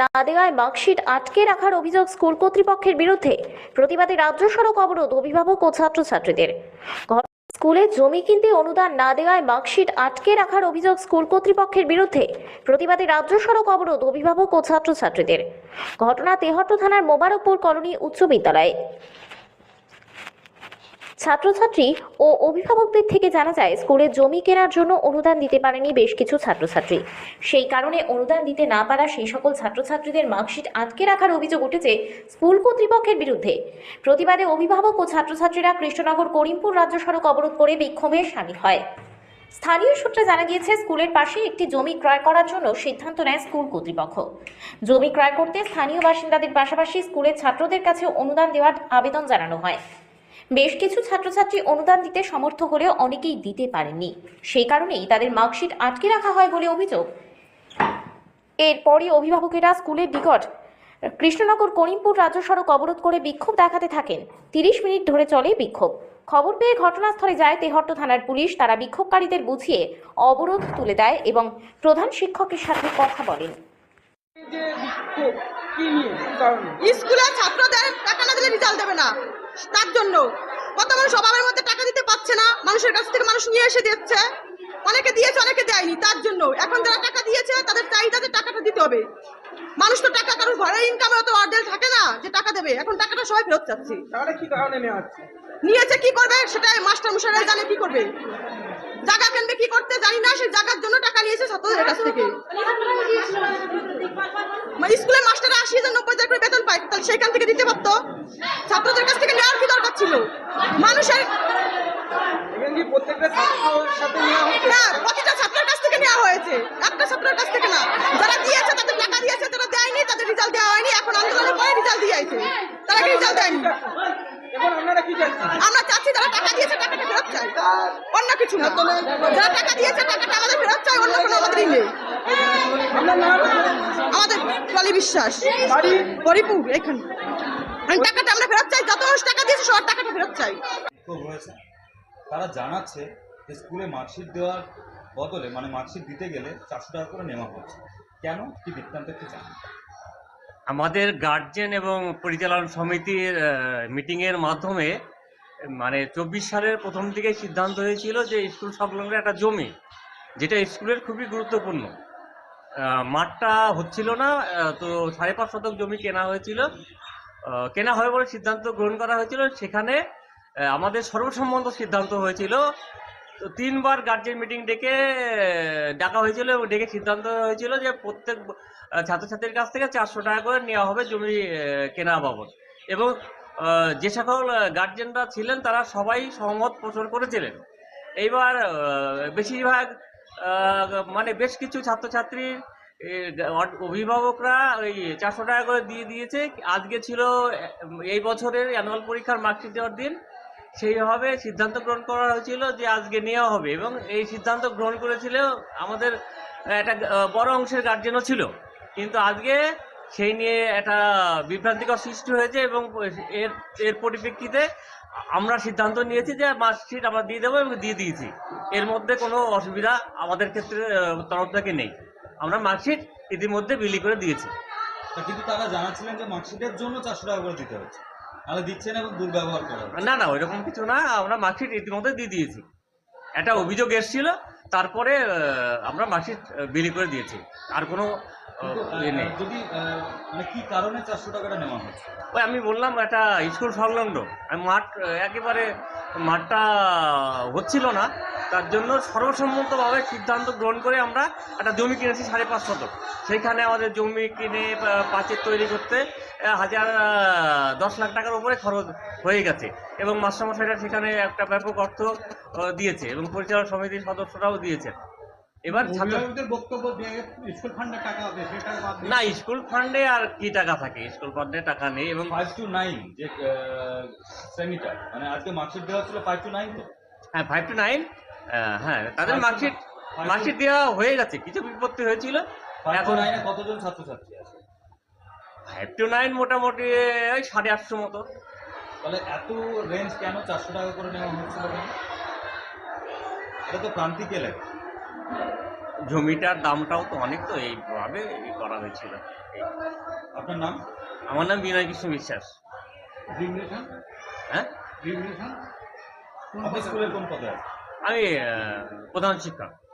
না দেওয়ায় মার্কশিট আটকে রাখার অভিযোগ স্কুল কর্তৃপক্ষের বিরুদ্ধে। প্রতিবাদে রাজ্য সড়ক অবরোধ অভিভাবক ও ছাত্রছাত্রীদের। ছাত্রীদের স্কুলে জমি কিনতে অনুদান না দেওয়ায় মার্কশিট আটকে রাখার অভিযোগ স্কুল কর্তৃপক্ষের বিরুদ্ধে। প্রতিবাদে রাজ্য সড়ক অবরোধ অভিভাবক ও ছাত্রছাত্রীদের। ঘটনা তেহট্ট থানার মোবারকপুর কলোনি উচ্চ বিদ্যালয়ে। ছাত্রছাত্রী ও অভিভাবকদের থেকে জানা যায়, স্কুলে জমি কেনার জন্য অনুদান দিতে পারেনি বেশ কিছু ছাত্রছাত্রী। সেই কারণে অনুদান দিতে না পারা সেই সকল ছাত্রছাত্রীদের মার্কশিট আটকে রাখার অভিযোগ উঠেছে স্কুল কর্তৃপক্ষের বিরুদ্ধে। প্রতিবাদে অভিভাবক ও ছাত্রছাত্রীরা কৃষ্ণনগর করিমপুর রাজ্য সড়ক অবরোধ করে বিক্ষোভে সামিল হয়। স্থানীয় সূত্রে জানা গিয়েছে, স্কুলের পাশে একটি জমি ক্রয় করার জন্য সিদ্ধান্ত নেয় স্কুল কর্তৃপক্ষ। জমি ক্রয় করতে স্থানীয় বাসিন্দাদের পাশাপাশি স্কুলের ছাত্রদের কাছে অনুদান দেওয়ার আবেদন জানানো হয়। বেশ কিছু ছাত্রছাত্রী অনুদান দিতে সমর্থ হলেও অনেকেই দিতে পারেননি। সেই কারণেই তাদের মার্কশিট আটকে রাখা হয় বলে অভিযোগ। এরপরই অভিভাবকেরা স্কুলের নিকট কৃষ্ণনগর করিমপুর রাজ্য সড়ক অবরোধ করে বিক্ষোভ দেখাতে থাকেন। তিরিশ মিনিট ধরে চলে বিক্ষোভ। খবর পেয়ে ঘটনাস্থলে যায় তেহট্ট থানার পুলিশ। তারা বিক্ষোভকারীদের বুঝিয়ে অবরোধ তুলে দেয় এবং প্রধান শিক্ষকের সাথে কথা বলেন। যে বিক্ষোভ কি নিয়ে? কি কারণে? স্কুলে ছাত্রদের টাকা না দিলে রেজাল্ট দেবে না। তার জন্য। কত মানুষ অভাবের মধ্যে টাকা দিতে পারছে না মানুষের কাছ থেকে মানুষ নিয়ে এসে দিচ্ছে। অনেকে দিয়েছে অনেকে দেয়নি তার জন্য। এখন যারা টাকা দিয়েছে তাদের চাহিদাতে টাকাটা দিতে হবে। মানুষ তো টাকা কারোর ঘরে ইনকামে তো অর্ডেল থাকে না যে টাকা দেবে। এখন টাকাটা সবাই ফেরত চাচ্ছে। তাহলে কি কারণে নেওয়া হচ্ছে? নিয়েছে কি করবে সেটা মাস্টার মশাইরাই জানে কি করবে। জায়গা কিনবে কি করতে জানি না সেই জায়গার জন্য টাকা নিয়েছে ছাত্রদের কাছ থেকে। মানে স্কুলের মাস্টার আশি হাজার নব্বই হাজার করে বেতন পায় তাহলে সেখান থেকে দিতে পারতো। ছাত্রদের কাছ থেকে ছিল। মানুষের না প্রতিটা ছাত্রের কাছ থেকে নেওয়া হয়েছে। একটা ছাত্রের কাছ থেকে না। যারা দিয়েছে তাদের টাকা দিয়েছে তারা দেয়নি তাদের রেজাল্ট দেওয়া হয়নি। এখন আন্দোলনের পরে রেজাল্ট দিয়েছে তারা রেজাল্ট দেয়নি? আমরা চাচ্ছি যারা টাকা দিয়েছে টাকাটা ফেরত চাই অন্য কিছু না। যারা টাকা দিয়েছে টাকাটা আমাদের ফেরত চাই অন্য কোনো আমাদের নেই। আমাদের বিশ্বাস। বাড়ি? হরিপুর এখানে। আমি টাকাটা আমরা ফেরত চাই যত মানুষ টাকা দিয়েছে সবার টাকাটা ফেরত চাই। হয়েছে। তারা জানাচ্ছে যে স্কুলে মার্কশিট দেওয়ার বদলে মানে মার্কশিট দিতে গেলে চারশো টাকা করে নেওয়া হচ্ছে। কেন? কি বৃত্তান্ত একটু জানেন। আমাদের গার্জেন এবং পরিচালন সমিতির মিটিংয়ের মাধ্যমে মানে চব্বিশ সালের প্রথম দিকে সিদ্ধান্ত হয়েছিল যে স্কুল সংলগ্ন একটা জমি যেটা স্কুলের খুবই গুরুত্বপূর্ণ। আহ, মাঠটা হচ্ছিল না তো সাড়ে পাঁচ শতক জমি কেনা হয়েছিল। কেনা হয় বলে সিদ্ধান্ত গ্রহণ করা হয়েছিল। সেখানে আমাদের সর্বসম্মত সিদ্ধান্ত হয়েছিল। তো তিনবার গার্জেন মিটিং ডেকে ডাকা হয়েছিল এবং ডেকে সিদ্ধান্ত হয়েছিল যে প্রত্যেক ছাত্রছাত্রীর কাছ থেকে চারশো টাকা করে নেওয়া হবে জমি কেনা বাবদ। এবং যে সকল গার্জেনরা ছিলেন তারা সবাই সহমত পোষণ করেছিলেন। এইবার বেশিরভাগ মানে বেশ কিছু ছাত্রছাত্রীর অভিভাবকরা ওই চারশো টাকা করে দিয়ে দিয়েছে। আজকে ছিল এই বছরের অ্যানুয়াল পরীক্ষার মার্কশিট দেওয়ার দিন। সেইভাবে সিদ্ধান্ত গ্রহণ করা হয়েছিল যে আজকে নেওয়া হবে এবং এই সিদ্ধান্ত গ্রহণ করেছিল আমাদের একটা বড় অংশের গার্জেনও ছিল। কিন্তু আজকে সেই নিয়ে একটা বিভ্রান্তিকর সৃষ্টি হয়েছে এবং এর এর পরিপ্রেক্ষিতে আমরা সিদ্ধান্ত নিয়েছি যে মার্কশিট আমরা দিয়ে দেবো এবং দিয়ে দিয়েছি। এর মধ্যে কোনো অসুবিধা আমাদের ক্ষেত্রে তরফ থেকে নেই। আমরা মার্কশিট ইতিমধ্যে বিলি করে দিয়েছি। তা কিন্তু তারা জানাচ্ছিলেন যে মার্কশিটের জন্য চারশো টাকা করে দিতে হচ্ছে। তাহলে দিচ্ছেন এবং দুর্ব্যবহার করা না না ওইরকম কিছু না আমরা মার্কশিট ইতিমধ্যে দিয়ে দিয়েছি। একটা অভিযোগ এসেছিল তারপরে আমরা মার্কশিট বিলি করে দিয়েছি। আর কোনো ইয়ে নেই। যদি মানে কি কারণে চারশো টাকাটা নেওয়া হচ্ছে? ওই আমি বললাম একটা স্কুল সংলগ্ন। আমি মাঠ একেবারে মাঠটা হচ্ছিল না তার জন্য সর্বসম্মতভাবে সিদ্ধান্ত গ্রহণ করে আমরা একটা জমি কিনেছি সাড়ে পাঁচ শতক। সেইখানে আমাদের জমি কিনে পাঁচিল তৈরি করতে হাজার দশ লাখ টাকার উপরে খরচ হয়ে গেছে এবং মাস্টারমশাইরা সেখানে একটা ব্যাপক অর্থ দিয়েছে এবং পরিচালন সমিতির সদস্যরাও দিয়েছে এবার বক্তব্য যে স্কুল ফান্ডে টাকা হবে সে দিয়ে না স্কুল ফান্ডে আর কি টাকা থাকে? স্কুল ফান্ডে টাকা নেই এবং ফাইভ টু নাইন যে মানে আজকে মার্কশিট দেওয়া ছিল ফাইভ টু নাইন তো। হ্যাঁ ফাইভ টু নাইন হ্যাঁ তাদের মার্কশিট মার্কশিট দেওয়া হয়ে গেছে কিছু বিপত্তি হয়েছিল। এখন কতজন ছাত্রছাত্রী আছে? ফাইভ টু নাইন মোটামুটি ওই সাড়ে আটশো মতো। তাহলে এত রেঞ্জ কেন চারশো টাকা করে নেওয়া হচ্ছিল কেন? এটা তো প্রান্তিক এলাকা জমিটার দামটাও তো অনেক তো এইভাবে করা হয়েছিল। আপনার নাম? আমার নাম বিনয় কৃষ্ণ বিশ্বাস হ্যাঁ? আপনি স্কুলের কোন পদে আছেন আমি আহ, প্রধান শিক্ষক